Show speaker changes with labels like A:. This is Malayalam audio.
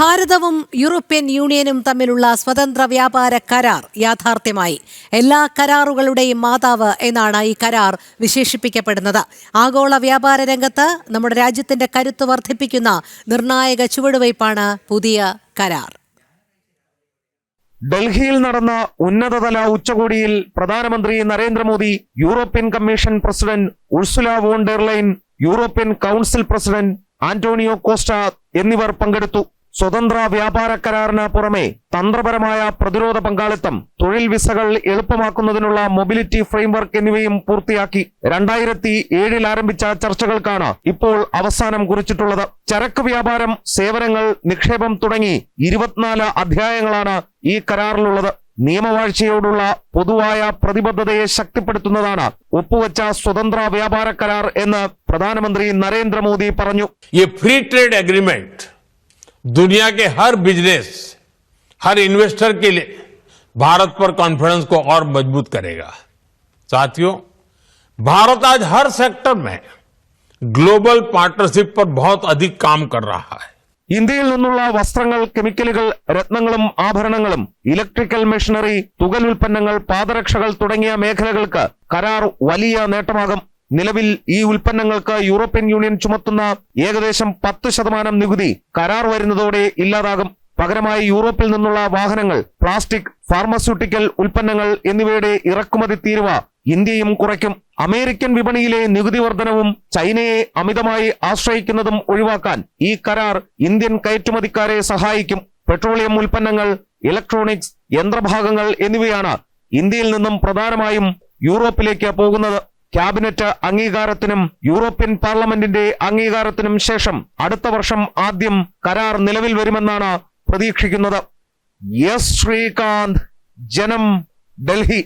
A: ഭാരതവും യൂറോപ്യൻ യൂണിയനും തമ്മിലുള്ള സ്വതന്ത്ര വ്യാപാര കരാർ യാഥാർത്ഥ്യമായി. എല്ലാ കരാറുകളുടെയും മാതാവ് എന്നാണ് ഈ കരാർ വിശേഷിപ്പിക്കപ്പെടുന്നത്. ആഗോള വ്യാപാര രംഗത്ത് നമ്മുടെ രാജ്യത്തിന്റെ കരുത്ത് വർദ്ധിപ്പിക്കുന്ന നിർണായക ചുവടുവയ്പാണ് പുതിയ കരാർ.
B: ഡൽഹിയിൽ നടന്ന ഉന്നതതല ഉച്ചകോടിയിൽ പ്രധാനമന്ത്രി Narendra Modi European commission president Ursula von der Leyen European council president Antonio Costa എന്നിവർ പങ്കെടുത്തു. സ്വതന്ത്ര വ്യാപാര കരാറിന് പുറമെ തന്ത്രപരമായ പ്രതിരോധ പങ്കാളിത്തം തൊഴിൽ വിസകൾ എളുപ്പമാക്കുന്നതിനുള്ള മൊബിലിറ്റി ഫ്രെയിംവർക്ക് എന്നിവയും പൂർത്തിയാക്കി. രണ്ടായിരത്തി ഏഴിൽ ആരംഭിച്ച ചർച്ചകൾക്കാണ് ഇപ്പോൾ അവസാനം കുറിച്ചിട്ടുള്ളത്. ചരക്ക് വ്യാപാരം സേവനങ്ങൾ നിക്ഷേപം തുടങ്ങി ഇരുപത്തിനാല് അധ്യായങ്ങളാണ് ഈ കരാറിലുള്ളത്. നിയമവാഴ്ചയോടുള്ള പൊതുവായ പ്രതിബദ്ധതയെ ശക്തിപ്പെടുത്തുന്നതാണ് ഒപ്പുവച്ച സ്വതന്ത്ര വ്യാപാര കരാർ എന്ന് പ്രധാനമന്ത്രി നരേന്ദ്രമോദി പറഞ്ഞു.
C: ഫ്രീ ട്രേഡ് അഗ്രിമെന്റ് दुनिया के हर बिजनेस हर इन्वेस्टर के लिए भारत पर कॉन्फिडेंस को और मजबूत करेगा साथियों भारत आज हर सेक्टर में ग्लोबल पार्टनरशिप पर बहुत अधिक काम कर रहा है
B: ഇന്ത്യയിൽ നിന്നുള്ള വസ്ത്രങ്ങൾ കെമിക്കലുകൾ രത്നങ്ങളും ആഭരണങ്ങളും ഇലക്ട്രിക്കൽ മെഷീനറി തുകൽ ഉൽപ്പന്നങ്ങൾ പാദരക്ഷകൾ തുടങ്ങിയ മേഖലകൾക്ക് കരാർ വലിയ നേട്ടമാകും നിലവിൽ ഈ ഉൽപ്പന്നങ്ങൾക്ക് യൂറോപ്യൻ യൂണിയൻ ചുമത്തുന്ന ഏകദേശം പത്ത് ശതമാനം നികുതി കരാർ വരുന്നതോടെ ഇല്ലാതാകും. പകരമായി യൂറോപ്പിൽ നിന്നുള്ള വാഹനങ്ങൾ പ്ലാസ്റ്റിക് ഫാർമസ്യൂട്ടിക്കൽ ഉൽപ്പന്നങ്ങൾ എന്നിവയുടെ ഇറക്കുമതി തീരുവ ഇന്ത്യയും കുറയ്ക്കും. അമേരിക്കൻ വിപണിയിലെ നികുതി വർധനവും ചൈനയെ അമിതമായി ആശ്രയിക്കുന്നതും ഒഴിവാക്കാൻ ഈ കരാർ ഇന്ത്യൻ കയറ്റുമതിക്കാരെ സഹായിക്കും. പെട്രോളിയം ഉൽപ്പന്നങ്ങൾ ഇലക്ട്രോണിക്സ് യന്ത്രഭാഗങ്ങൾ എന്നിവയാണ് ഇന്ത്യയിൽ നിന്നും പ്രധാനമായും യൂറോപ്പിലേക്ക് പോകുന്നത്. ക്യാബിനറ്റ് അംഗീകാരത്തിനും യൂറോപ്യൻ പാർലമെന്റിന്റെ അംഗീകാരത്തിനും ശേഷം അടുത്ത വർഷം ആദ്യം കരാർ നിലവിൽ വരുമെന്നാണ് പ്രതീക്ഷിക്കുന്നത്. എസ് ശ്രീകാന്ത് ജനം ഡൽഹി.